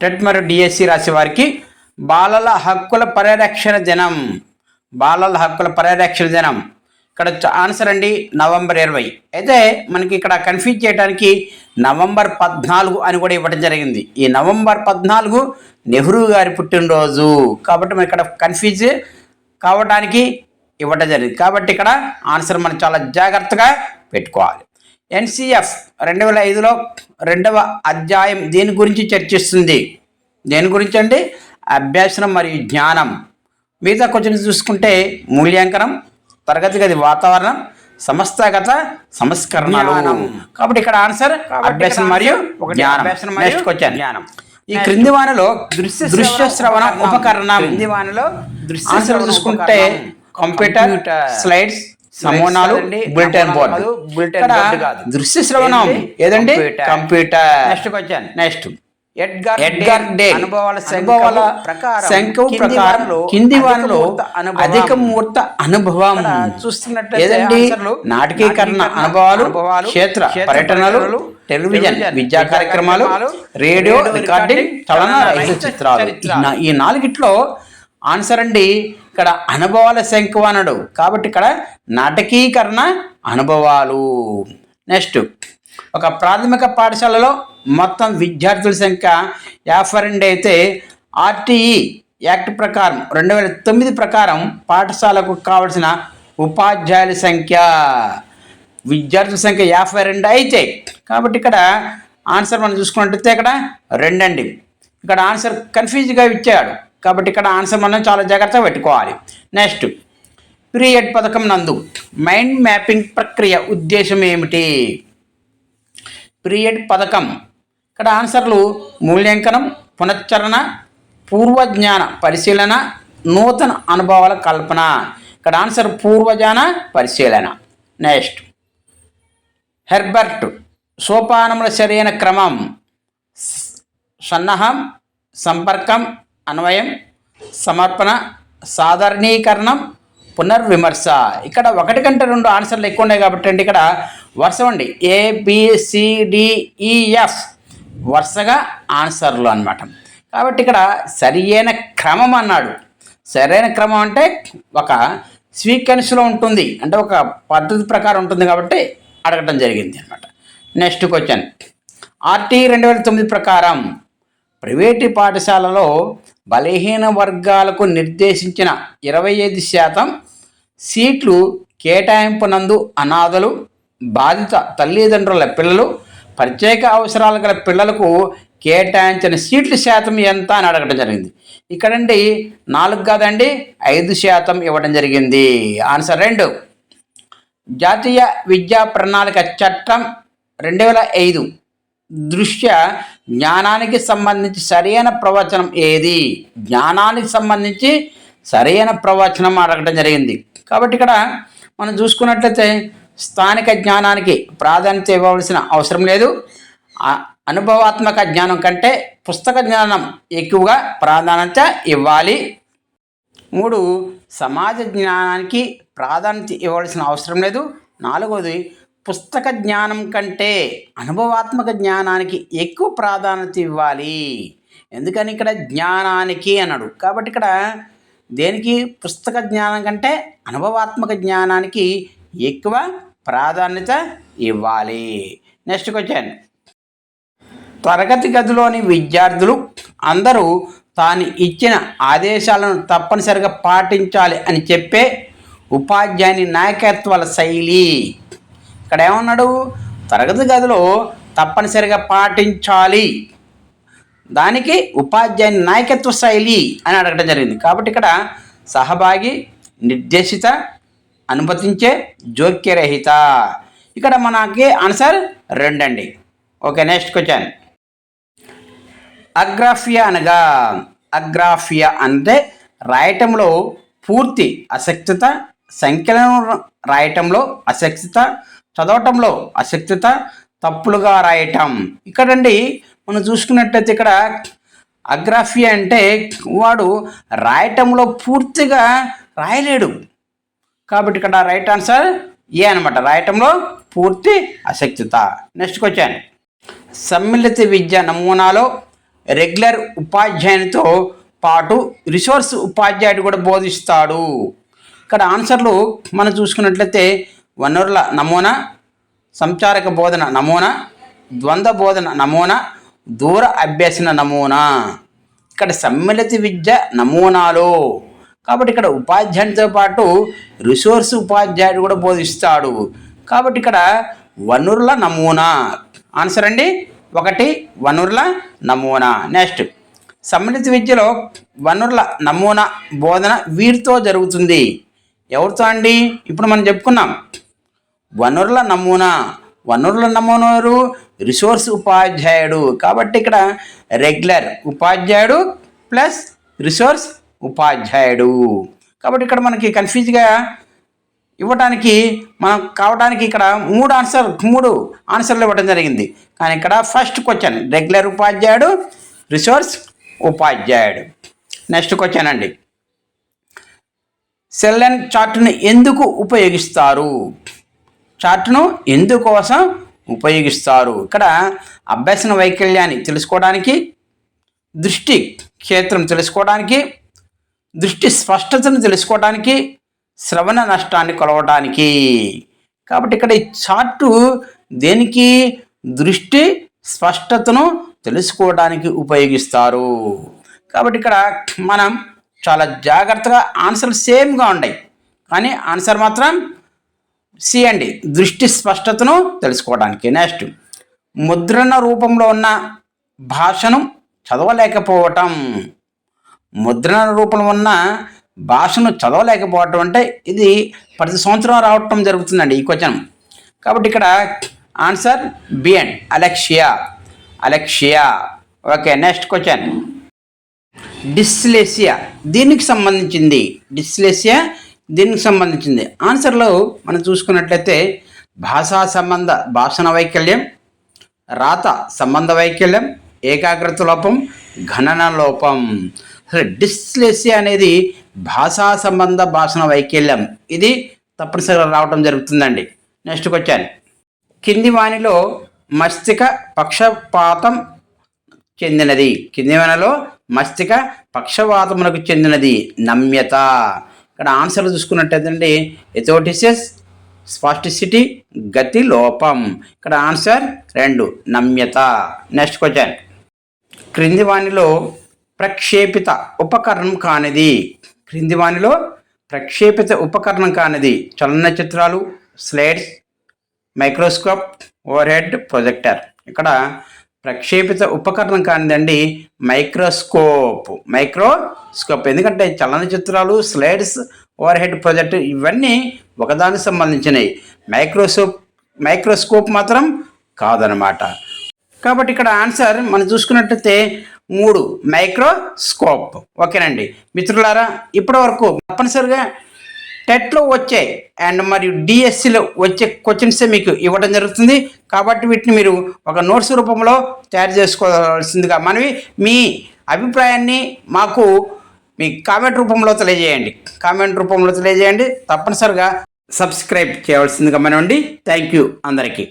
TET మరియు DSC రాసే వారికి బాలల హక్కుల పరిరక్షణ దినం. బాలల హక్కుల పరిరక్షణ దినం. ఇక్కడ ఆన్సర్ అండి నవంబర్ ఇరవై. అయితే మనకి ఇక్కడ కన్ఫ్యూజ్ చేయడానికి నవంబర్ పద్నాలుగు అని కూడా ఇవ్వడం జరిగింది. ఈ నవంబర్ పద్నాలుగు నెహ్రూ గారి పుట్టినరోజు. కాబట్టి మనం ఇక్కడ కన్ఫ్యూజ్ కావడానికి ఇవ్వడం జరిగింది. కాబట్టి ఇక్కడ ఆన్సర్ మనం చాలా జాగ్రత్తగా పెట్టుకోవాలి. ఎన్సిఎఫ్ రెండు వేల ఐదులో రెండవ అధ్యాయం దేని గురించి చర్చిస్తుంది? దేని గురించి అంటే అభ్యాసనం మరియు జ్ఞానం. మిగతా క్వశ్చన్స్ చూసుకుంటే మూల్యాంకనం తరగతి గది వాతావరణం సంస్థాగత సంస్కరణలు. కాబట్టి ఇక్కడ ఆన్సర్ అభ్యాసం మరియు జ్ఞానం. Next question. జ్ఞానం. ఈ క్రింది వానలో దృశ్య దృశ్య శ్రవణ ఉపకరణం. క్రింది వానలో ఆన్సర్ చూసుకుంటే కంప్యూటర్. స్లైడ్స్ నమూనాలు బులెటిన్ బోర్డు బులెటిన్ బోర్డు కాదు. దృశ్య శ్రవణం? ఏదండి? Computer. Next question. Next. Edgar Edgar Dale అనుభవాల అనుభవాల ప్రకారం. కింది ప్రకారం వారిలో కింది అధిక వారిలో మూర్త అనుభవం. అధిక మూర్త అనుభవం. ఇక్కడ చూస్తున్నట్లయితే ఏదండి? ఆన్సర్లు నాటకీకరణ అనుభవాలు క్షేత్ర పర్యటనలు టెలివిజన్ విద్యా కార్యక్రమాలు రేడియో రికార్డింగ్ చలన చిత్రాలు. ఈ నాలుగిట్లో ఆన్సర్ అండి ఇక్కడ అనుభవాల శంకువనడు కాబట్టి ఇక్కడ నాటకీకరణ అనుభవాలు. నెక్స్ట్ ఒక ప్రాథమిక పాఠశాలలో మొత్తం విద్యార్థుల సంఖ్య యాభై రెండు అయితే ఆర్టీఈ యాక్ట్ ప్రకారం రెండు వేల తొమ్మిది ప్రకారం పాఠశాలకు కావలసిన ఉపాధ్యాయుల సంఖ్య. విద్యార్థుల సంఖ్య యాభై రెండు అయితే. కాబట్టి ఇక్కడ ఆన్సర్ మనం చూసుకున్నట్టయితే ఇక్కడ రెండండి. ఇక్కడ ఆన్సర్ కన్ఫ్యూజ్గా ఇచ్చాడు. కాబట్టి ఇక్కడ ఆన్సర్ మనం చాలా జాగ్రత్తగా పెట్టుకోవాలి. నెక్స్ట్ పీరియడ్ పథకం నందు మైండ్ మ్యాపింగ్ ప్రక్రియ ఉద్దేశం ఏమిటి? పీరియడ్ పథకం. ఇక్కడ ఆన్సర్లు మూల్యాంకనం పునశ్చరణ పూర్వజ్ఞాన పరిశీలన నూతన అనుభవాల కల్పన. ఇక్కడ ఆన్సర్ పూర్వజ్ఞాన పరిశీలన. నెక్స్ట్ హెర్బర్ట్ సోపానముల సరైన క్రమం సన్నహం సంపర్కం అన్వయం సమర్పణ సాధారణీకరణం పునర్విమర్శ. ఇక్కడ ఒకటి కంటే రెండు ఆన్సర్లు ఎక్కువ ఉన్నాయి కాబట్టి అండి ఇక్కడ వరుస అండి ఏబిసిడిఈఎఫ్ e, వరుసగా ఆన్సర్లు అన్నమాట. కాబట్టి ఇక్కడ సరియైన క్రమం అన్నాడు. సరైన క్రమం అంటే ఒక స్వీకెన్స్లో ఉంటుంది. అంటే ఒక పద్ధతి ప్రకారం ఉంటుంది కాబట్టి అడగటం జరిగింది అనమాట నెక్స్ట్ క్వశ్చన్. ఆర్టీ రెండు వేల తొమ్మిది ప్రకారం ప్రైవేటు పాఠశాలలో బలహీన వర్గాలకు నిర్దేశించిన ఇరవై ఐదు శాతం సీట్లు కేటాయింపునందు అనాథలు బాధిత తల్లిదండ్రుల పిల్లలు ప్రత్యేక అవసరాలు గల పిల్లలకు కేటాయించిన సీట్ల శాతం ఎంత అని అడగడం జరిగింది. ఇక్కడండి నాలుగు కాదండి ఐదు శాతం ఇవ్వడం జరిగింది. ఆన్సర్ రెండు. జాతీయ విద్యా ప్రణాళిక చట్టం రెండు వేల ఐదు దృష్ట్యా జ్ఞానానికి సంబంధించి సరైన ప్రవచనం ఏది? జ్ఞానానికి సంబంధించి సరైన ప్రవచనం అడగడం జరిగింది. కాబట్టి ఇక్కడ మనం చూసుకున్నట్లయితే స్థానిక జ్ఞానానికి ప్రాధాన్యత ఇవ్వవలసిన అవసరం లేదు. అనుభవాత్మక జ్ఞానం కంటే పుస్తక జ్ఞానం ఎక్కువగా ప్రాధాన్యత ఇవ్వాలి. మూడు సమాజ జ్ఞానానికి ప్రాధాన్యత ఇవ్వవలసిన అవసరం లేదు. నాలుగవది పుస్తక జ్ఞానం కంటే అనుభవాత్మక జ్ఞానానికి ఎక్కువ ప్రాధాన్యత ఇవ్వాలి. ఎందుకని ఇక్కడ జ్ఞానానికి అన్నాడు. కాబట్టి ఇక్కడ దేనికి? పుస్తక జ్ఞానం కంటే అనుభవాత్మక జ్ఞానానికి ఎక్కువ ప్రాధాన్యత ఇవ్వాలి. Next question. తరగతి గదిలోని విద్యార్థులు అందరూ తాను ఇచ్చిన ఆదేశాలను తప్పనిసరిగా పాటించాలి అని చెప్పే ఉపాధ్యాయుని నాయకత్వాల శైలి. ఇక్కడ ఏమన్నాడు తరగతి గదిలో తప్పనిసరిగా పాటించాలి. దానికి ఉపాధ్యాయుని నాయకత్వ శైలి అని అడగడం జరిగింది. కాబట్టి ఇక్కడ సహభాగి నిర్దేశిత అనుమతించే జోక్యరహిత. ఇక్కడ మనకి answer రెండండి. Okay next question. Agraphia అనగా అగ్రాఫియా అంటే రాయటంలో పూర్తి అసక్తత సంఖ్యలను రాయటంలో అసక్తత చదవటంలో అశక్తిత తప్పులుగా రాయటం. ఇక్కడండి మనం చూసుకున్నట్టయితే ఇక్కడ అగ్రాఫియా అంటే వాడు రాయటంలో పూర్తిగా రాయలేడు. కాబట్టి ఇక్కడ రైట్ ఆన్సర్ ఏ అనమాట రాయటంలో పూర్తి అసక్తత నెక్స్ట్ క్వశ్చన్. సమ్మిళిత విద్య నమూనాలో రెగ్యులర్ ఉపాధ్యాయునితో పాటు రిసోర్స్ ఉపాధ్యాయుడు కూడా బోధిస్తాడు. ఇక్కడ ఆన్సర్లు మనం చూసుకున్నట్లయితే వనరుల నమూనా సంచారక బోధన నమూనా ద్వంద్వ బోధన నమూనా దూర అభ్యసన నమూనా. ఇక్కడ సమ్మిళిత విద్య నమూనాలు. కాబట్టి ఇక్కడ ఉపాధ్యాయునితో పాటు రిసోర్స్ ఉపాధ్యాయుడు కూడా బోధిస్తాడు. కాబట్టి ఇక్కడ వనరుల నమూనా. ఆన్సర్ అండి? ఒకటి వనరుల నమూనా. నెక్స్ట్ సమ్మిళిత విద్యలో వనరుల నమూనా బోధన వీరితో జరుగుతుంది. ఎవరితో అండి? ఇప్పుడు మనం చెప్పుకున్నాం. వనరుల నమూనా. వనరుల నమూనారు రిసోర్స్ ఉపాధ్యాయుడు. కాబట్టి ఇక్కడ రెగ్యులర్ ఉపాధ్యాయుడు ప్లస్ రిసోర్స్ ఉపాధ్యాయుడు. కాబట్టి ఇక్కడ మనకి కన్ఫ్యూజ్గా ఇవ్వటానికి మనం కావడానికి ఇక్కడ మూడు ఆన్సర్ మూడు ఆన్సర్లు ఇవ్వడం జరిగింది. కానీ ఇక్కడ ఫస్ట్ క్వశ్చన్ రెగ్యులర్ ఉపాధ్యాయుడు రిసోర్స్ ఉపాధ్యాయుడు. నెక్స్ట్ క్వశ్చన్ అండి. సెల్ అండ్ ఎందుకు ఉపయోగిస్తారు? చార్ట్ను ఎందుకోసం ఉపయోగిస్తారు? ఇక్కడ అభ్యసన వైకల్యాన్ని తెలుసుకోవడానికి దృష్టి క్షేత్రం తెలుసుకోవడానికి దృష్టి స్పష్టతను తెలుసుకోవడానికి శ్రవణ నష్టాన్ని కొలవడానికి. కాబట్టి ఇక్కడ ఈ చార్టు దేనికి? దృష్టి స్పష్టతను తెలుసుకోవడానికి ఉపయోగిస్తారు. కాబట్టి ఇక్కడ మనం చాలా జాగ్రత్తగా ఆన్సర్లు సేమ్గా ఉన్నాయి కానీ ఆన్సర్ మాత్రం సి అండి దృష్టి స్పష్టతను తెలుసుకోవడానికి. నెక్స్ట్ ముద్రణ రూపంలో ఉన్న భాషను చదవలేకపోవటం. ముద్రణ రూపంలో ఉన్న భాషను చదవలేకపోవటం అంటే ఇది ప్రతి సంవత్సరం రావటం జరుగుతుందండి ఈ క్వశ్చన్. కాబట్టి ఇక్కడ answer B and alexia alexia okay next question. Dyslexia. దీనికి సంబంధించింది డిస్లేసియా దీనికి సంబంధించింది. ఆన్సర్లో మనం చూసుకున్నట్లయితే భాషా సంబంధ భాషణ వైకల్యం రాత సంబంధ వైకల్యం ఏకాగ్రత లోపం గణన లోపం. అసలు అనేది భాషా సంబంధ భాషణ వైకల్యం. ఇది తప్పనిసరిగా రావడం జరుగుతుందండి. నెక్స్ట్ వచ్చాను కింది వాణిలో మస్తిక పక్షపాతం చెందినది. కింది వాణిలో మస్తిక పక్షవాతమునకు చెందినది. నమ్యత. ఇక్కడ ఆన్సర్ చూసుకున్నట్టయితే ఎథోటిసిస్ స్పాస్టిసిటీ గతి లోపం. ఇక్కడ ఆన్సర్ రెండు నమ్యత. నెక్స్ట్ క్వశ్చన్ క్రింది వాణిలో ప్రక్షేపిత ఉపకరణం కానిది. క్రింది వాణిలో ప్రక్షేపిత ఉపకరణం కానిది. చలనచిత్రాలు slides microscope over head projector. ఇక్కడ ప్రక్షేపిత ఉపకరణం కానిదండి మైక్రోస్కోప్. మైక్రోస్కోప్. ఎందుకంటే చలనచిత్రాలు స్లైడ్స్ ఓవర్ హెడ్ ప్రొజెక్ట్ ఇవన్నీ ఒకదానికి సంబంధించినవి మైక్రోస్కోప్ మైక్రోస్కోప్ మాత్రం కాదనమాట. కాబట్టి ఇక్కడ ఆన్సర్ మనం చూసుకున్నట్టయితే మూడు మైక్రోస్కోప్. ఓకేనండి. మిత్రులారా ఇప్పటి వరకు తప్పనిసరిగా టెట్లో వచ్చే అండ్ మరియు డిఎస్సిలో వచ్చే క్వశ్చన్సే మీకు ఇవ్వడం జరుగుతుంది. కాబట్టి వీటిని మీరు ఒక నోట్స్ రూపంలో తయారు చేసుకోవాల్సిందిగా మనవి. మీ అభిప్రాయాన్ని మాకు మీ కామెంట్ రూపంలో తెలియజేయండి. కామెంట్ రూపంలో తెలియజేయండి. తప్పనిసరిగా సబ్స్క్రైబ్ చేయవలసిందిగా మనవండి థ్యాంక్ యూ అందరికీ.